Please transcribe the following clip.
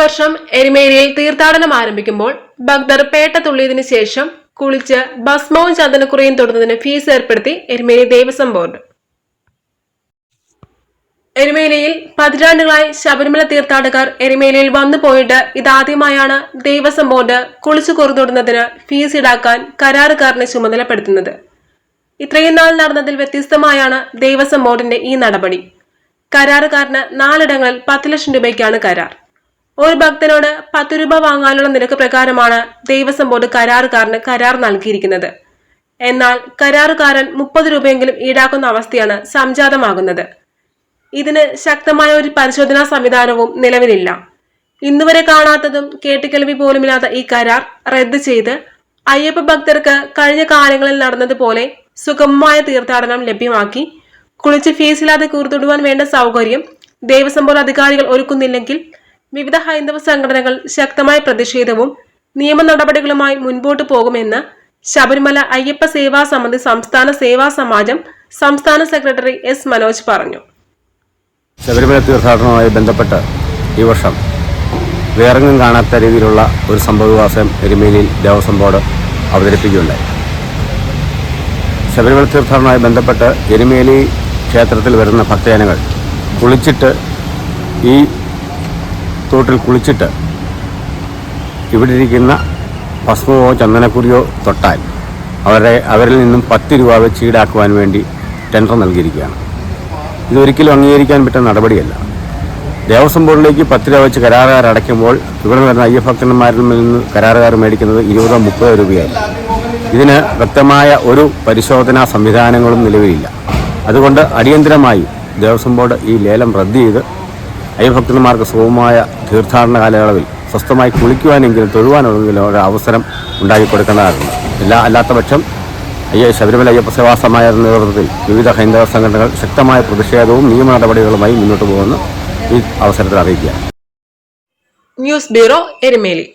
വർഷം എരുമേലിയിൽ തീർത്ഥാടനം ആരംഭിക്കുമ്പോൾ ഭക്തർ പേട്ട തുള്ളിയതിനു ശേഷം കുളിച്ച് ഭസ്മവും ചന്ദനക്കുറിയും തൊടുന്നതിന് ഫീസ് ഏർപ്പെടുത്തി എരുമേലി ദേവസ്വം ബോർഡ്. എരുമേലിയിൽ പതിറ്റാണ്ടുകളായി ശബരിമല തീർത്ഥാടകർ എരുമേലിയിൽ വന്നു പോയിട്ട് ഇതാദ്യമായാണ് ദേവസ്വം ബോർഡ് കുളിച്ചു കുറുതൊടുന്നതിന് ഫീസ് ഈടാക്കാൻ കരാറുകാരനെ ചുമതലപ്പെടുത്തുന്നത്. ഇത്രയും നാൾ നടന്നതിൽ വ്യത്യസ്തമായാണ് ദേവസ്വം ബോർഡിന്റെ ഈ നടപടി. കരാറുകാരന് നാലിടങ്ങളിൽ പത്ത് ലക്ഷം രൂപയ്ക്കാണ് കരാർ. ഒരു ഭക്തനോട് പത്ത് രൂപ വാങ്ങാനുള്ള നിരക്ക് പ്രകാരമാണ് ദേവസ്വം ബോർഡ് കരാറുകാരന് കരാർ നൽകിയിരിക്കുന്നത്. എന്നാൽ കരാറുകാരൻ മുപ്പത് രൂപയെങ്കിലും ഈടാക്കുന്ന അവസ്ഥയാണ് സംജാതമാകുന്നത്. ഇതിന് ശക്തമായ ഒരു പരിശോധനാ സംവിധാനവും നിലവിലില്ല. ഇന്നുവരെ കാണാത്തതും കേട്ടുകേൾവി പോലുമില്ലാത്ത ഈ കരാർ റദ്ദ് ചെയ്ത് അയ്യപ്പ ഭക്തർക്ക് കഴിഞ്ഞ കാലങ്ങളിൽ നടന്നതുപോലെ സുഗമമായ തീർത്ഥാടനം ലഭ്യമാക്കി കുളിച്ച് ഫീസില്ലാതെ കൂർത്തിടുവാൻ വേണ്ട സൗകര്യം ദേവസ്വം ബോർഡ് അധികാരികൾ ഒരുക്കുന്നില്ലെങ്കിൽ വിവിധ ഹൈന്ദവ സംഘടനകൾ ശക്തമായ പ്രതിഷേധവും നിയമ നടപടികളുമായി മുൻപോട്ട് പോകുമെന്ന് ശബരിമല അയ്യപ്പ സേവാ സമിതി സംസ്ഥാന സേവാ സമാജം സംസ്ഥാന സെക്രട്ടറി എസ് മനോജ് പറഞ്ഞു. ശബരിമല തീർത്ഥാടനവുമായി ബന്ധപ്പെട്ട് ഈ വർഷം വേറെങ്ങും കാണാത്ത രീതിയിലുള്ള ഒരു സംഭവവികാസം എരുമേലിയിൽ ദേവസ്വം ബോർഡ് അവതരിപ്പിക്കുകയുണ്ടായി. ശബരിമല തീർത്ഥാടനവുമായി ബന്ധപ്പെട്ട് എരുമേലി ക്ഷേത്രത്തിൽ വരുന്ന ഭക്തജനങ്ങൾ കുളിച്ചിട്ട് ഈ തോട്ടിൽ കുളിച്ചിട്ട് ഇവിടെ ഇരിക്കുന്ന ഭസ്മമോ ചന്ദനക്കുറിയോ തൊട്ടാൽ അവരെ അവരിൽ നിന്നും പത്ത് രൂപ വെച്ച് ഈടാക്കുവാൻ വേണ്ടി ടെൻഡർ നൽകിയിരിക്കുകയാണ്. ഇതൊരിക്കലും അംഗീകരിക്കാൻ പറ്റുന്ന നടപടിയല്ല. ദേവസ്വം ബോർഡിലേക്ക് പത്ത് രൂപ വെച്ച് കരാറുകാർ അടയ്ക്കുമ്പോൾ ഇവിടെ വരുന്ന അയ്യഭക്തന്മാരിൽ നിന്ന് കരാറുകാർ മേടിക്കുന്നത് ഇരുപതോ മുപ്പതോ രൂപയായി ഇതിന് വ്യക്തമായ ഒരു പരിശോധനാ സംവിധാനങ്ങളും നിലവിലില്ല. അതുകൊണ്ട് അടിയന്തരമായി ദേവസ്വം ബോർഡ് ഈ ലേലം റദ്ദ് ചെയ്ത് അയ്യഭക്തന്മാർക്ക് സുഖമായ തീർത്ഥാടന കാലയളവിൽ സ്വസ്ഥമായി കുളിക്കുവാനെങ്കിലും തൊഴുവാനെങ്കിലും ഒരു അവസരം ഉണ്ടാക്കി കൊടുക്കേണ്ടതായിരുന്നു ഇല്ല അല്ലാത്ത പക്ഷം അയ്യ ശബരിമല അയ്യപ്പ സേവാ നേതൃത്വത്തിൽ വിവിധ ഹൈന്ദവ സംഘടനകൾ ശക്തമായ പ്രതിഷേധവും നിയമ നടപടികളുമായി മുന്നോട്ട് പോകുമെന്ന് ഈ അവസരത്തിൽ അറിയിക്കുക ന്യൂസ് ബ്യൂറോ എരുമേലി.